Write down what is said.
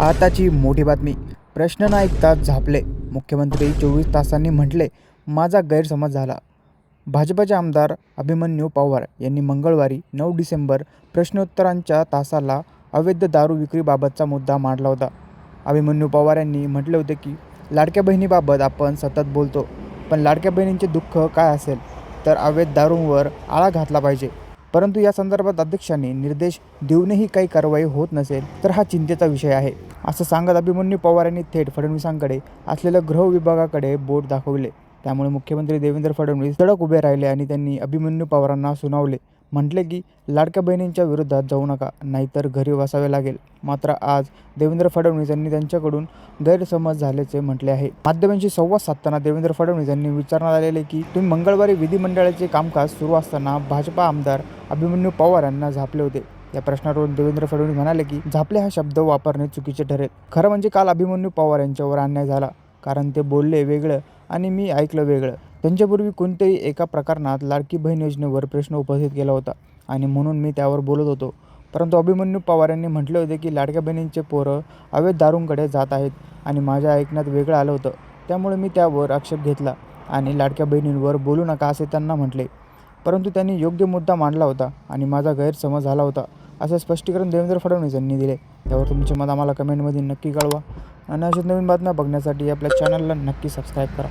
आताची मोठी बातमी. प्रश्न न ऐकता झापले. मुख्यमंत्री चोवीस तासांनी म्हटले माझा गैरसमज झाला. भाजपचे आमदार अभिमन्यू पवार यांनी मंगळवारी नऊ डिसेंबर प्रश्नोत्तरांच्या तासाला अवैध दारू विक्रीबाबतचा मुद्दा मांडला होता. अभिमन्यू पवार यांनी म्हटले होते की लाडक्या बहिणीबाबत आपण सतत बोलतो पण लाडक्या बहिणींचे दुःख काय असेल तर अवैध दारूंवर आळा घातला पाहिजे. परंतु या संदर्भात अध्यक्षांनी निर्देश देऊनही काही कारवाई होत नसेल तर हा चिंतेचा विषय आहे असं सांगत अभिमन्यू पवार यांनी थेट फडणवीसांकडे असलेलं गृह विभागाकडे बोट दाखवले. त्यामुळे मुख्यमंत्री देवेंद्र फडणवीस सडक उभे राहिले आणि त्यांनी अभिमन्यू पवारांना सुनावले. म्हटले की लाडक्या बहिणींच्या विरोधात जाऊ नका नाहीतर घरी बसावे लागेल. मात्र आज देवेंद्र फडणवीस यांनी त्यांच्याकडून गैरसमज झाल्याचे म्हटले आहे. माध्यमांशी संवाद साधताना देवेंद्र फडणवीस यांनी विचारण्यात आलेले की तुम्ही मंगळवारी विधिमंडळाचे कामकाज सुरू असताना भाजपा आमदार अभिमन्यू पवार यांना झापले होते. या प्रश्नावरून देवेंद्र फडणवीस म्हणाले की झापले हा शब्द वापरणे चुकीचे ठरेल. खरं म्हणजे काल अभिमन्यू पवार यांच्यावर अन्याय झाला कारण ते बोलले वेगळं आणि मी ऐकलं वेगळं. त्यांच्यापूर्वी कोणत्याही एका प्रकरणात लाडकी बहीण योजनेवर प्रश्न उपस्थित केला होता आणि म्हणून मी त्यावर बोलत होतो. परंतु अभिमन्यू पवार यांनी म्हटले होते की लाडक्या बहिणींचे पोरं अवैध दारूंकडे जात आहेत आणि माझ्या ऐकण्यात वेगळं आलं होतं. त्यामुळे मी त्यावर आक्षेप घेतला आणि लाडक्या बहिणींवर बोलू नका असे त्यांना म्हटले. परंतु त्यांनी योग्य मुद्दा मांडला होता आणि माझा गैरसमज झाला होता असं स्पष्टीकरण देवेंद्र फडणवीस यांनी दिले. त्यावर तुमचे मत आम्हाला कमेंटमध्ये नक्की कळवा. आणि अशा नवीन बातम्या बघण्यासाठी आपल्या चॅनलला नक्की सबस्क्राईब करा.